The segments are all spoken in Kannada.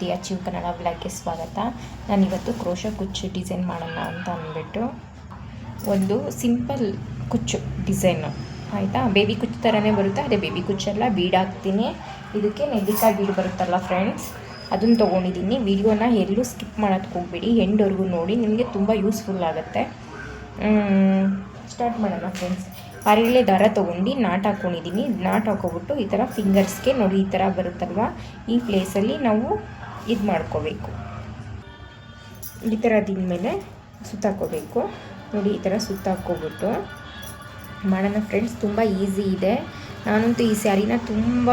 ಜ್ಯೋತಿ ಅಚೀವ್ ಕನ್ನಡ ಬ್ಲ್ಯಾಕ್ಗೆ ಸ್ವಾಗತ. ನಾನಿವತ್ತು ಕ್ರೋಶ ಕುಚ್ಚು ಡಿಸೈನ್ ಮಾಡೋಣ ಅಂತ ಅಂದ್ಬಿಟ್ಟು ಒಂದು ಸಿಂಪಲ್ ಕುಚ್ಚು ಡಿಸೈನು. ಆಯಿತಾ? ಬೇಬಿ ಕುಚ್ಚು ಥರನೇ ಬರುತ್ತೆ. ಅದೇ ಬೇಬಿ ಕುಚ್ಚೆಲ್ಲ ಬೀಡ್ ಹಾಕ್ತೀನಿ ಇದಕ್ಕೆ ನೆಲ್ಲಿಕಾಯಿ ಬೀಡು ಬರುತ್ತಲ್ಲ ಫ್ರೆಂಡ್ಸ್ ಅದನ್ನು ತೊಗೊಂಡಿದ್ದೀನಿ. ವಿಡಿಯೋನ ಎಲ್ಲೂ ಸ್ಕಿಪ್ ಮಾಡೋದಕ್ಕೆ ಹೋಗ್ಬೇಡಿ. ಎಂಡ್ವರೆಗೂ ನೋಡಿ. ನಿಮಗೆ ತುಂಬ ಯೂಸ್ಫುಲ್ ಆಗುತ್ತೆ. ಸ್ಟಾರ್ಟ್ ಮಾಡೋಣ ಫ್ರೆಂಡ್ಸ್ ಪರಿಳೆ ದಾರ ತೊಗೊಂಡು ನಾಟ್ ಹಾಕ್ಕೊಂಡಿದ್ದೀನಿ ನಾಟ್ ಹಾಕೋಬಿಟ್ಟು ಈ ಥರ ಫಿಂಗರ್ಸ್ಗೆ ನೋಡಿ ಈ ಥರ ಬರುತ್ತಲ್ವ? ಈ ಪ್ಲೇಸಲ್ಲಿ ನಾವು ಇದು ಮಾಡ್ಕೋಬೇಕು. ಈ ಥರ ಮೇಲೆ ಸುತ್ತಾಕೋಬೇಕು. ನೋಡಿ, ಈ ಥರ ಸುತ್ತಾಕೋಬಿಟ್ಟು ಮಾಡೋಣ. ಫ್ರೆಂಡ್ಸ್ ತುಂಬ ಈಸಿ ಇದೆ. ನಾನಂತೂ ಈ ಸ್ಯಾರಿನ ತುಂಬ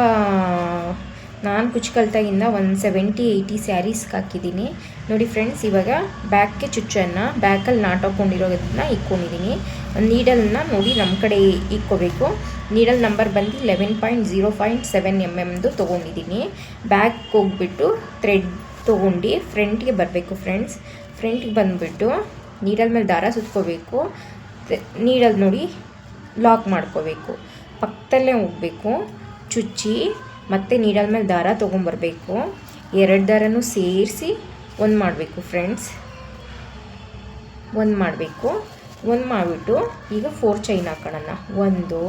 ನಾನು ಕುಚ್ಕಲ್ತಾಗಿಂದ ಒಂದು ಸೆವೆಂಟಿ ಏಯ್ಟಿ ಸ್ಯಾರೀಸ್ಗೆ ಹಾಕಿದ್ದೀನಿ. ನೋಡಿ ಫ್ರೆಂಡ್ಸ್ ಇವಾಗ ಬ್ಯಾಕ್ಗೆ ಚುಚ್ಚನ್ನು, ಬ್ಯಾಕಲ್ಲಿ ನಾಟ್ ಹಾಕ್ಕೊಂಡಿರೋದನ್ನ ಇಕ್ಕೊಂಡಿದ್ದೀನಿ ನೀಡಲನ್ನ ನೋಡಿ ನಮ್ಮ ಕಡೆ ಇಕ್ಕೋಬೇಕು. ನೀಡಲ್ ನಂಬರ್ ಬಂದು eleven point zero point seven M ಎಮ್ದು ತೊಗೊಂಡಿದ್ದೀನಿ ಬ್ಯಾಕ್ ಹೋಗ್ಬಿಟ್ಟು ಥ್ರೆಡ್ ತೊಗೊಂಡು ಫ್ರಂಟ್ಗೆ ಬರಬೇಕು ಫ್ರೆಂಡ್ಸ್ ಫ್ರಂಟ್ಗೆ ಬಂದುಬಿಟ್ಟು ನೀಡಲ್ ಮೇಲೆ ದಾರ ಸುತ್ಕೋಬೇಕು. ನೀಡಲ್ ನೋಡಿ ಲಾಕ್ ಮಾಡ್ಕೋಬೇಕು. ಪಕ್ಕದಲ್ಲೇ ಹೋಗಬೇಕು. ಚುಚ್ಚಿ ಮತ್ತು ನೀಡಲ್ ಮೇಲೆ ದಾರ ತೊಗೊಂಬರ್ಬೇಕು. ಎರಡು ದಾರನೂ ಸೇರಿಸಿ ಒಂದು ಮಾಡಬೇಕು ಫ್ರೆಂಡ್ಸ್ ಒಂದು ಮಾಡಬೇಕು. ಒಂದು ಮಾಡಿಬಿಟ್ಟು ಈಗ ಫೋರ್ ಚೈನ್ ಹಾಕೋಣ ಒಂದು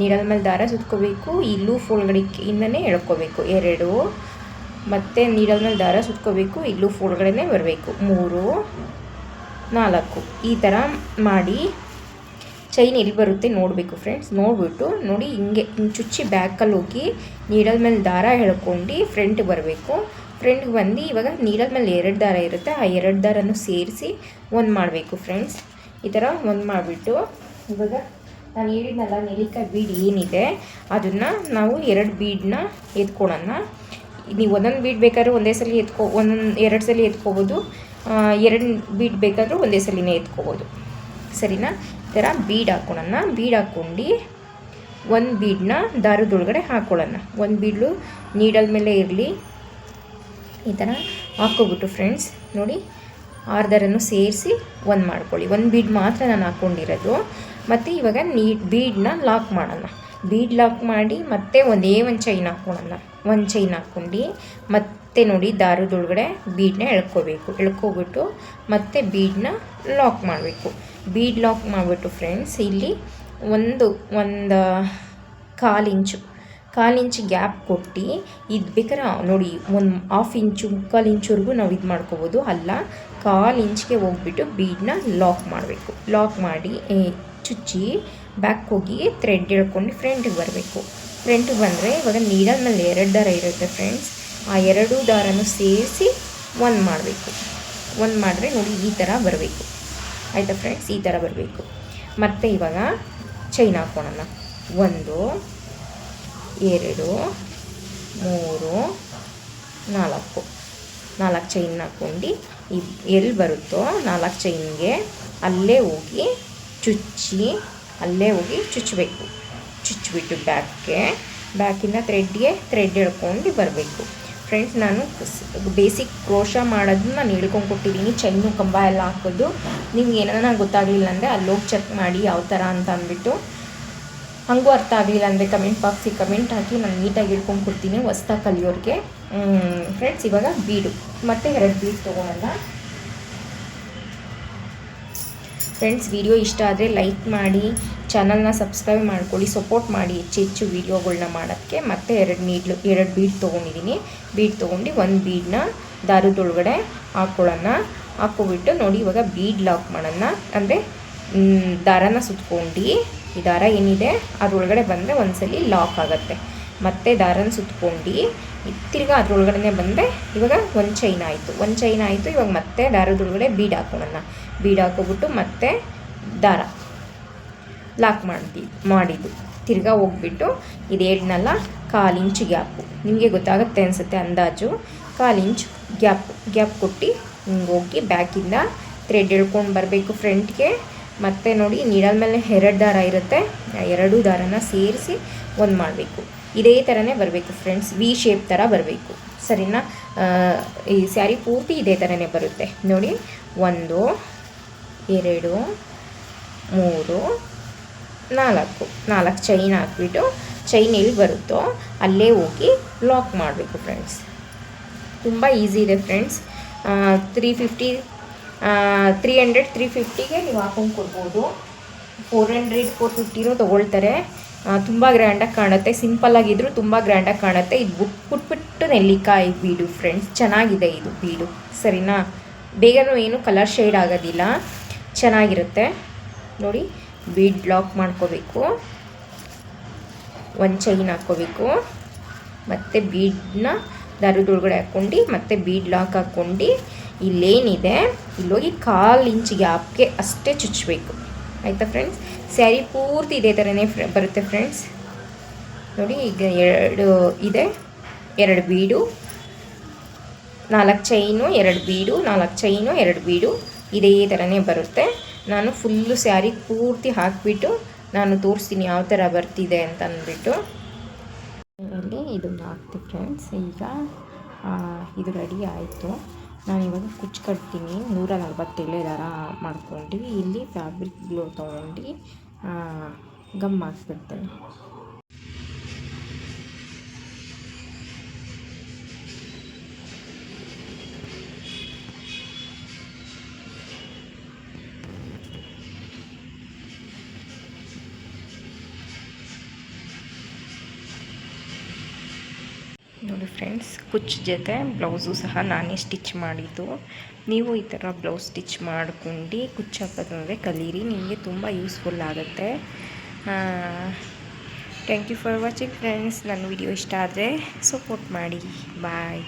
ನೀಡಲ್ ಮೇಲೆ ದಾರ ಸುತ್ಕೋಬೇಕು. ಇಲ್ಲೂ ಫೋಲ್ಗಡೆಯಿಂದನೇ ಎಳ್ಕೋಬೇಕು. ಎರಡು, ಮತ್ತು ನೀಡಲ್ ಮೇಲೆ ದಾರ ಸುತ್ಕೋಬೇಕು. ಇಲ್ಲೂ ಫೋಲ್ಗಡೆನೇ ಬರಬೇಕು. ಮೂರು, ನಾಲ್ಕು. ಈ ಥರ ಮಾಡಿ ಚೈನ್ ಎಲ್ಲಿ ಬರುತ್ತೆ ನೋಡಬೇಕು ಫ್ರೆಂಡ್ಸ್ ನೋಡಿಬಿಟ್ಟು ನೋಡಿ ಹಿಂಗೆ ಚುಚ್ಚಿ ಬ್ಯಾಕಲ್ಲಿ ಹೋಗಿ ನೀಡಲ್ ಮೇಲೆ ದಾರ ಎಳ್ಕೊಂಡು ಫ್ರಂಟ್ ಬರಬೇಕು. ಫ್ರೆಂಡ್ಗೆ ಬಂದು ಇವಾಗ ನೀಡಲ್ ಮೇಲೆ ಎರಡು ದಾರ ಇರುತ್ತೆ. ಆ ಎರಡು ದಾರನೂ ಸೇರಿಸಿ ಒಂದು ಮಾಡಬೇಕು ಫ್ರೆಂಡ್ಸ್ ಈ ಥರ ಒಂದು ಮಾಡಿಬಿಟ್ಟು ಇವಾಗ ನಾನು ಹೇಳಿದ್ನಲ್ಲ, ನೆಲ್ಲಿಕಾಯಿ ಬೀಡ್ ಏನಿದೆ, ಅದನ್ನು ನಾವು ಎರಡು ಬೀಡನ್ನ ಎತ್ಕೊಳೋಣ ನೀವು ಒಂದೊಂದು ಬೀಡ್ ಬೇಕಾದ್ರೂ ಒಂದೇ ಸಲ ಎತ್ಕೊ, ಒಂದೊಂದು, ಎರಡು ಸಲ ಎತ್ಕೋಬೋದು. ಎರಡು ಬೀಡ್ ಬೇಕಾದರೂ ಒಂದೇ ಸಲಿನೇ ಎತ್ಕೋಬೋದು. ಸರಿನಾ? ಥರ ಬೀಡ್ ಹಾಕ್ಕೊಳ್ಳೋಣ ಬೀಡ್ ಹಾಕ್ಕೊಂಡು ಒಂದು ಬೀಡನ್ನ ದಾರದೊಳಗಡೆ ಹಾಕ್ಕೊಳ್ಳೋಣ ಒಂದು ಬೀಡ್ಲು ನೀಡಲ್ ಮೇಲೆ ಇರಲಿ. ಈ ಥರ ಹಾಕ್ಕೊಬಿಟ್ಟು ಫ್ರೆಂಡ್ಸ್, ನೋಡಿ ಆರ್ದರನ್ನು ಸೇರಿಸಿ ಒಂದು ಮಾಡ್ಕೊಳ್ಳಿ. ಒಂದು ಬೀಡ್ ಮಾತ್ರ ನಾನು ಹಾಕ್ಕೊಂಡಿರೋದು. ಮತ್ತು ಇವಾಗ ನೀ ಬೀಡನ್ನ ಲಾಕ್ ಮಾಡೋಣ. ಬೀಡ್ ಲಾಕ್ ಮಾಡಿ ಮತ್ತೆ ಒಂದೇ ಒಂದು ಚೈನ್ ಹಾಕ್ಕೊಳ್ಳೋಣ. ಒಂದು ಚೈನ್ ಹಾಕ್ಕೊಂಡು ಮತ್ತೆ ನೋಡಿ ದಾರದೊಳಗಡೆ ಬೀಡನ್ನ ಎಳ್ಕೋಬೇಕು. ಎಳ್ಕೊಬಿಟ್ಟು ಮತ್ತೆ ಬೀಡನ್ನ ಲಾಕ್ ಮಾಡಬೇಕು. ಬೀಡ್ ಲಾಕ್ ಮಾಡಿಬಿಟ್ಟು ಫ್ರೆಂಡ್ಸ್ ಇಲ್ಲಿ ಒಂದು ಒಂದು ಕಾಲು ಇಂಚು ಕಾಲು ಇಂಚು ಗ್ಯಾಪ್ ಕೊಟ್ಟು, ಇದು ಬೇಕಾರೆ ನೋಡಿ ಒಂದು ಹಾಫ್ ಇಂಚು, ಮುಕ್ಕಾಲು ಇಂಚುವರೆಗೂ ನಾವು ಇದು ಮಾಡ್ಕೋಬೋದು. ಅಲ್ಲ, ಕಾಲು ಇಂಚಿಗೆ ಹೋಗ್ಬಿಟ್ಟು ಬೀಡನ್ನ ಲಾಕ್ ಮಾಡಬೇಕು. ಲಾಕ್ ಮಾಡಿ ಚುಚ್ಚಿ ಬ್ಯಾಕ್ ಹೋಗಿ ಥ್ರೆಡ್ ಹಿಡ್ಕೊಂಡು ಫ್ರೆಂಟಿಗೆ ಬರಬೇಕು. ಫ್ರಂಟಿಗೆ ಬಂದರೆ ಇವಾಗ ನೀಡಲ್ ಎರಡು ದಾರ ಇರುತ್ತೆ ಫ್ರೆಂಡ್ಸ್ ಆ ಎರಡು ದಾರನೂ ಸೇರಿಸಿ ಒಂದು ಮಾಡಬೇಕು. ಒಂದು ಮಾಡಿದ್ರೆ ನೋಡಿ ಈ ಥರ ಬರಬೇಕು. ಆಯಿತಾ ಫ್ರೆಂಡ್ಸ್ ಈ ಥರ ಬರಬೇಕು. ಮತ್ತು ಇವಾಗ ಚೈನ್ ಹಾಕ್ಕೊಳೋಣ ಒಂದು, ಎರಡು, ಮೂರು, ನಾಲ್ಕು. ನಾಲ್ಕು ಚೈನ್ ಹಾಕ್ಕೊಂಡು ಎಲ್ಲಿ ಬರುತ್ತೋ ನಾಲ್ಕು ಚೈನ್ಗೆ ಅಲ್ಲೇ ಹೋಗಿ ಚುಚ್ಚಿ, ಅಲ್ಲೇ ಹೋಗಿ ಚುಚ್ಚಬೇಕು. ಚುಚ್ಚಿಬಿಟ್ಟು ಬ್ಯಾಕ್ಗೆ ಬ್ಯಾಕಿಂದ ಥ್ರೆಡ್ಗೆ ಥ್ರೆಡ್ ಎಳ್ಕೊಂಡು ಬರಬೇಕು. ಫ್ರೆಂಡ್ಸ್ ನಾನು ಬೇಸಿಕ್ ಕ್ರೋಶ ಮಾಡೋದನ್ನ ನಾನು ಹೇಳ್ಕೊಂಡು ಕೊಟ್ಟಿದ್ದೀನಿ. ಚೈನು ಕಂಬ ಎಲ್ಲ ಹಾಕೋದು. ನಿಮ್ಗೆ ಏನಾರ ಗೊತ್ತಾಗಲಿಲ್ಲ ಅಂದರೆ ಅಲ್ಲೋಗಿ ಚೆಕ್ ಮಾಡಿ ಯಾವ ಥರ ಅಂತ ಅಂದ್ಬಿಟ್ಟು. ಹಾಗೂ ಅರ್ಥ ಆಗಲಿಲ್ಲ ಅಂದರೆ ಕಮೆಂಟ್ ಬಾಕ್ಸಿಗೆ ಕಮೆಂಟ್ ಹಾಕಿ ನಾನು ನೀಟಾಗಿ ಹೇಳ್ಕೊಂಡು ಕೊಡ್ತೀನಿ ಹೊಸ್ದಾಗಿ ಕಲಿಯೋರಿಗೆ. ಫ್ರೆಂಡ್ಸ್ ಇವಾಗ ಬೀಡು ಮತ್ತು ಎರಡು ಬೀಡ್ ತೊಗೊಳಲ್ಲ ಫ್ರೆಂಡ್ಸ್ ವಿಡಿಯೋ ಇಷ್ಟ ಆದರೆ ಲೈಕ್ ಮಾಡಿ. ಚಾನಲ್ನ ಸಬ್ಸ್ಕ್ರೈಬ್ ಮಾಡ್ಕೊಳ್ಳಿ, ಸಪೋರ್ಟ್ ಮಾಡಿ. ಹೆಚ್ಚು ಹೆಚ್ಚು ವೀಡಿಯೋಗಳನ್ನ ಮಾಡೋಕ್ಕೆ ಮತ್ತೆ ಎರಡು ನೀಡ್ಲು, ಎರಡು ಬೀಡ್ ತೊಗೊಂಡಿದ್ದೀನಿ ಬೀಡ್ ತೊಗೊಂಡು ಒಂದು ಬೀಡನ್ನ ದಾರದೊಳಗಡೆ ಹಾಕ್ಕೊಳ್ಳೋಣ ಹಾಕ್ಕೊಬಿಟ್ಟು ನೋಡಿ, ಇವಾಗ ಬೀಡ್ ಲಾಕ್ ಮಾಡೋಣ. ಅಂದರೆ ದಾರನ ಸುತ್ಕೊಂಡು. ಈ ದಾರ ಏನಿದೆ? ಅದರೊಳಗಡೆ ಬಂದರೆ ಒಂದ್ಸಲಿ ಲಾಕ್ ಆಗುತ್ತೆ. ಮತ್ತೆ ದಾರನ ಸುತ್ಕೊಂಡು. ತಿರ್ಗಾ ಅದ್ರೊಳಗಡೆ ಬಂದರೆ ಇವಾಗ ಒಂದು ಚೈನ್ ಆಯಿತು. ಒಂದು ಚೈನ್ ಆಯಿತು, ಇವಾಗ ಮತ್ತೆ ದಾರದೊಳಗಡೆ ಬೀಡ್ ಹಾಕೋಣ ಬೀಡ್ ಹಾಕೋಬಿಟ್ಟು ಮತ್ತೆ ದಾರ. ಲಾಕ್ ಮಾಡ್ತಿ, ಮಾಡಿದ್ದು. ತಿರ್ಗಾ ಹೋಗ್ಬಿಟ್ಟು ಇದು ಹೇಳಿದ್ನಲ್ಲ ಕಾಲು ಇಂಚು ಗ್ಯಾಪು ನಿಮಗೆ ಗೊತ್ತಾಗುತ್ತೆ ಅನಿಸುತ್ತೆ ಅಂದಾಜು. ಕಾಲು ಇಂಚು ಗ್ಯಾಪ್ ಗ್ಯಾಪ್ ಕೊಟ್ಟು ಹಿಂಗೆ ಹೋಗಿ ಬ್ಯಾಕಿಂದ ಥ್ರೆಡ್ ಎಳ್ಕೊಂಡು ಬರಬೇಕು ಫ್ರಂಟ್ಗೆ ಮತ್ತು ನೋಡಿ ನೀಡಲ್ ಮೇಲೆ ಎರಡು ದಾರ ಇರುತ್ತೆ. ಎರಡು ದಾರನ ಸೇರಿಸಿ ಒಂದು ಮಾಡಬೇಕು. ಇದೇ ಥರನೇ ಬರಬೇಕು ಫ್ರೆಂಡ್ಸ್ ವಿ ಶೇಪ್ ಥರ ಬರಬೇಕು. ಸರಿನಾ? ಈ ಸ್ಯಾರಿ ಪೂರ್ತಿ ಇದೇ ಥರನೇ ಬರುತ್ತೆ. ನೋಡಿ, ಒಂದು, ಎರಡು, ಮೂರು ನಾಲ್ಕು ನಾಲ್ಕು ಚೈನ್ ಹಾಕ್ಬಿಟ್ಟು ಚೈನ್ ಎಲ್ಲಿ ಬರುತ್ತೋ ಅಲ್ಲೇ ಹೋಗಿ ಲಾಕ್ ಮಾಡಬೇಕು ಫ್ರೆಂಡ್ಸ್ ತುಂಬ ಈಸಿ ಇದೆ friends three fifty three hundred three ಫಿಫ್ಟಿಗೆ ನೀವು ಹಾಕೊಂಡು ಕೊಡ್ಬೋದು. ಫೋರ್ ಹಂಡ್ರೆಡ್ ಫೋರ್ ಫಿಫ್ಟಿನೂ ತೊಗೊಳ್ತಾರೆ. ತುಂಬ ಗ್ರ್ಯಾಂಡಾಗಿ ಕಾಣುತ್ತೆ. ಸಿಂಪಲ್ಲಾಗಿದ್ದರೂ ತುಂಬ ಗ್ರ್ಯಾಂಡಾಗಿ ಕಾಣುತ್ತೆ. ಇದು ಬುಕ್ ಪುಟ್ಬಿಟ್ಟು ನೆಲ್ಲಿಕಾಯಿ ಬೀಡು ಫ್ರೆಂಡ್ಸ್ ಚೆನ್ನಾಗಿದೆ ಇದು ಬೀಡು. ಸರಿನಾ? ಬೇಗನೂ ಏನು ಕಲರ್ ಶೇಡ್ ಆಗೋದಿಲ್ಲ. ಚೆನ್ನಾಗಿರುತ್ತೆ. ನೋಡಿ ಬೀಡ್ ಲಾಕ್ ಮಾಡ್ಕೋಬೇಕು. ಒಂದು ಚೈನ್ ಹಾಕ್ಕೋಬೇಕು. ಮತ್ತು ಬೀಡನ್ನ ದಾರದೊಳಗಡೆ ಹಾಕ್ಕೊಂಡು, ಮತ್ತೆ ಬೀಡ್ ಲಾಕ್ ಹಾಕ್ಕೊಂಡು, ಇಲ್ಲೇನಿದೆ. ಇಲ್ಲೋಗಿ ಕಾಲು ಇಂಚ್ ಗ್ಯಾಪ್ಗೆ ಅಷ್ಟೇ ಚುಚ್ಚಬೇಕು ಆಯಿತಾ ಫ್ರೆಂಡ್ಸ್ ಸ್ಯಾರಿ ಪೂರ್ತಿ ಇದೇ ಥರನೇ ಫ್ರ, ಬರುತ್ತೆ ಫ್ರೆಂಡ್ಸ್ ನೋಡಿ ಈಗ ಎರಡು ಇದೆ. ಎರಡು ಬೀಡು, ನಾಲ್ಕು ಚೈನು ಎರಡು ಬೀಡು, ನಾಲ್ಕು ಚೈನು ಎರಡು ಬೀಡು, ಇದೇ ಥರನೇ ಬರುತ್ತೆ. ನಾನು ಫುಲ್ಲು ಸ್ಯಾರಿ ಪೂರ್ತಿ ಹಾಕಿಬಿಟ್ಟು ನಾನು ತೋರಿಸ್ತೀನಿ ಯಾವ ಥರ ಬರ್ತಿದೆ ಅಂತ ಅಂದ್ಬಿಟ್ಟು. ಇಲ್ಲಿ ಇದನ್ನು ಹಾಕ್ತಿ ಫ್ರೆಂಡ್ಸ್ ಈಗ ಇದು ರೆಡಿ ಆಯಿತು. ನಾನು ಇವಾಗ ಕುಚ್ಚು ಕಟ್ತೀನಿ. ನೂರ ನಲ್ವತ್ತೇಳು ದಾರ ಮಾಡ್ಕೊಂಡು ಇಲ್ಲಿ ಫ್ಯಾಬ್ರಿಕ್ ಗ್ಲೋ ತೊಗೊಂಡು ಗಮ್ ಹಾಕ್ಬಿಡ್ತೇನೆ. ನೋಡಿ ಫ್ರೆಂಡ್ಸ್, ಕುಚ್ ಜೊತೆ ಬ್ಲೌಸು ಸಹ ನಾನೇ ಸ್ಟಿಚ್ ಮಾಡಿದ್ದು. ನೀವು ಈ ಥರ ಬ್ಲೌಸ್ ಸ್ಟಿಚ್ ಮಾಡ್ಕೊಂಡು ಕುಚ್ಚು ಹಾಕೋದಂದರೆ ಕಲೀರಿ, ನಿಮಗೆ ತುಂಬ ಯೂಸ್ಫುಲ್ ಆಗುತ್ತೆ. Thank you for watching friends ನನ್ನ ವಿಡಿಯೋ ಇಷ್ಟ ಆದರೆ ಸಪೋರ್ಟ್ ಮಾಡಿ. ಬಾಯ್